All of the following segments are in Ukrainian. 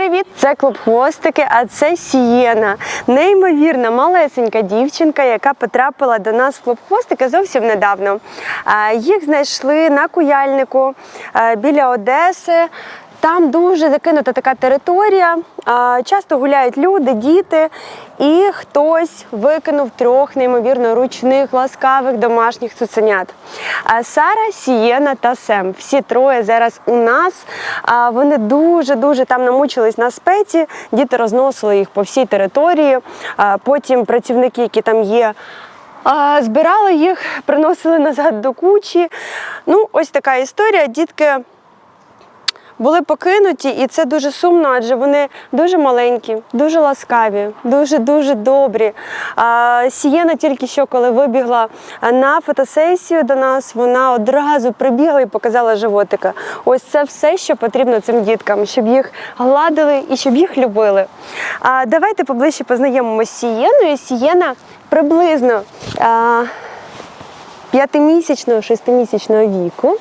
привіт! Це клуб хвостики, а це Сієна. Неймовірна малесенька дівчинка, яка потрапила до нас в клуб хвостики зовсім недавно. Їх знайшли на куяльнику біля Одеси. Там дуже закинута така територія. Часто гуляють люди, діти, і хтось викинув трьох неймовірно ручних, ласкавих домашніх цуценят. Сара, Сієна та Сем. Всі троє зараз у нас. Вони дуже дуже там намучились на спеці. Діти розносили їх по всій території. Потім працівники, які там є. Збирали їх, приносили назад до кучі. Ну, ось така історія. Дітки були покинуті, і це дуже сумно, адже вони дуже маленькі, дуже ласкаві, дуже дуже добрі. Сієна тільки що, коли вибігла на фотосесію до нас, вона одразу прибігла і показала животика. Ось це все, що потрібно цим діткам, щоб їх гладили і щоб їх любили. А, Давайте поближче познайомимося з Сієною. Сієна приблизно. П'ятимісячного, шестимісячного віку.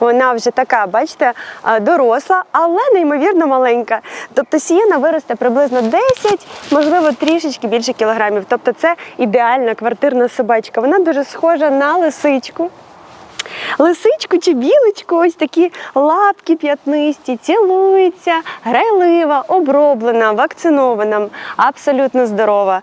Вона вже така, бачите, доросла, але неймовірно маленька. Тобто сієна виросте приблизно 10, можливо, трішечки більше кілограмів. Тобто це ідеальна квартирна собачка. Вона дуже схожа на лисичку. Лисичку чи білочку, ось такі лапки п'ятнисті, цілується, грайлива, оброблена, вакцинована, абсолютно здорова.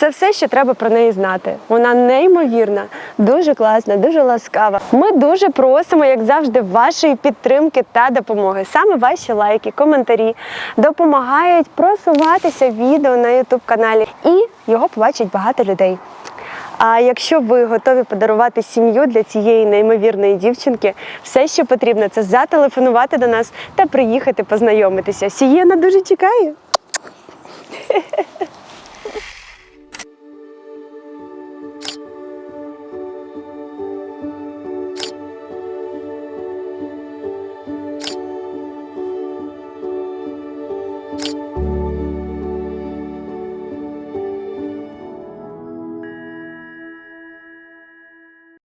Це все, що треба про неї знати. Вона неймовірна, дуже класна, дуже ласкава. Ми дуже просимо, як завжди, вашої підтримки та допомоги. Саме ваші лайки, коментарі допомагають просуватися відео на YouTube каналі, і його побачить багато людей. А якщо ви готові подарувати сім'ю для цієї неймовірної дівчинки, все, що потрібно, це зателефонувати до нас та приїхати познайомитися. Сієна дуже чекає.